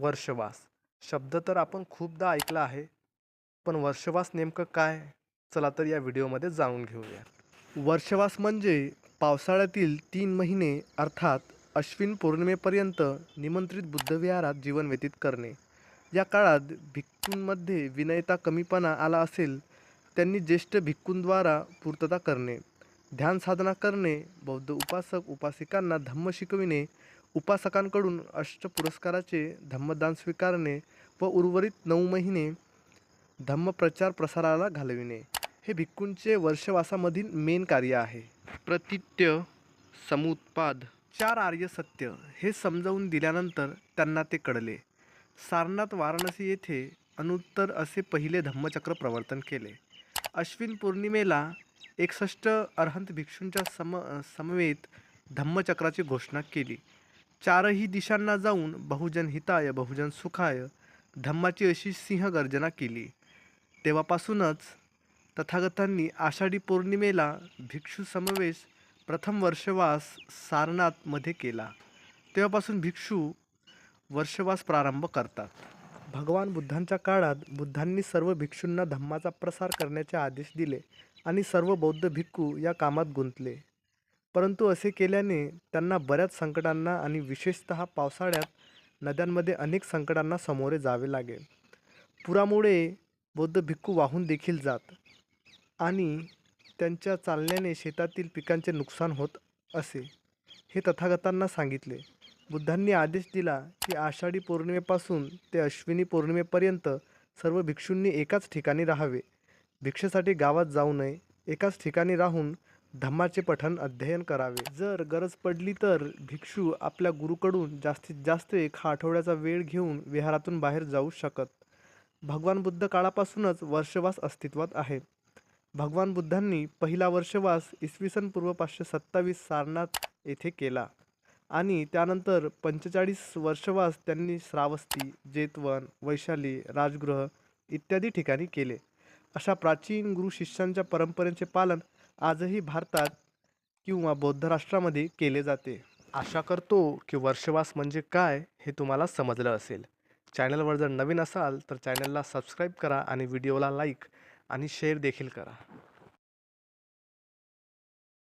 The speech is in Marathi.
वर्षवास. शब्द तर आपण खूपदा ऐकला आहे पण वर्षवास नेमकं काय? चला तर या व्हिडिओमध्ये जाणून घेऊया. वर्षवास म्हणजे पावसाळ्यातील तीन महिने अर्थात अश्विन पौर्णिमेपर्यंत निमंत्रित बुद्धविहारात जीवन व्यतीत करणे. या काळात भिक्खूंमध्ये विनयता कमीपणा आला असेल त्यांनी ज्येष्ठ भिक्खूंद्वारा पूर्तता करणे. ध्यान साधना करणे बौद्ध उपासक उपासिकांना धम्म शिकविणे उपासकांकडून अष्टपुरस्काराचे धम्मदान स्वीकारणे व उर्वरित नऊ महिने धम्मप्रचार प्रसाराला घालविणे. हे भिक्खूंचे वर्षवासामधील मेन कार्य आहे. प्रतित्य समुत्पाद. चार आर्य सत्य हे समजावून दिल्यानंतर त्यांना ते कळले. सारनाथ वाराणसी येथे अनुत्तर असे पहिले धम्मचक्र प्रवर्तन केले. अश्विन पौर्णिमेला एकसष्ट अर्हंत भिक्षूंच्या सम समवेत धम्मचक्राची घोषणा केली. चारही दिशांना जाऊन बहुजन हिताय बहुजन सुखाय धम्माची अशी सिंहगर्जना केली. तेव्हापासूनच तथागतांनी आषाढी पौर्णिमेला भिक्षू समवेश प्रथम वर्षवास सारनाथमध्ये केला. तेव्हापासून भिक्षू वर्षवास प्रारंभ करतात. भगवान बुद्धांच्या काळात बुद्धांनी सर्व भिक्षूंना धम्माचा प्रसार करण्याचे आदेश दिले आणि सर्व बौद्ध भिक्खू या कामात गुंतले. परंतु असे केल्याने त्यांना बऱ्याच संकटांना आणि विशेषतः पावसाळ्यात नद्यांमध्ये अनेक संकटांना सामोरे जावे लागे. पुरामुळे बौद्ध भिक्खू वाहून देखील जात आणि त्यांच्या चालण्याने शेतातील पिकांचे नुकसान होत असे हे तथागतांना सांगितले. बुद्धांनी आदेश दिला की आषाढी पौर्णिमेपासून ते अश्विनी पौर्णिमेपर्यंत सर्व भिक्षूंनी एकाच ठिकाणी राहावे. भिक्षेसाठी गावात जाऊ नये एकाच ठिकाणी राहून धम्माचे पठण अध्ययन करावे. जर गरज पडली तर भिक्षू आपल्या गुरुकडून जास्तीत जास्त एक हा आठवड्याचा वेळ घेऊन विहारातून बाहेर जाऊ शकत. भगवान बुद्ध काळापासूनच वर्षवास अस्तित्वात आहे. भगवान बुद्धांनी पहिला वर्षवास इसवी सन पूर्व पाचशे सत्तावीस सारनाथ येथे केला आणि त्यानंतर पंचेचाळीस वर्षवास त्यांनी श्रावस्ती जेतवन वैशाली राजगृह इत्यादी ठिकाणी केले. अशा प्राचीन गुरु शिष्यांच्या परंपरेचे पालन आजही भारतात किंवा बौद्ध राष्ट्रामध्ये केले जाते. आशा करतो की वर्षवास म्हणजे काय हे तुम्हाला समजलं असेल. चॅनलवर जर नवीन असाल तर चॅनलला सबस्क्राईब करा आणि व्हिडिओला लाईक आणि शेअर देखील करा.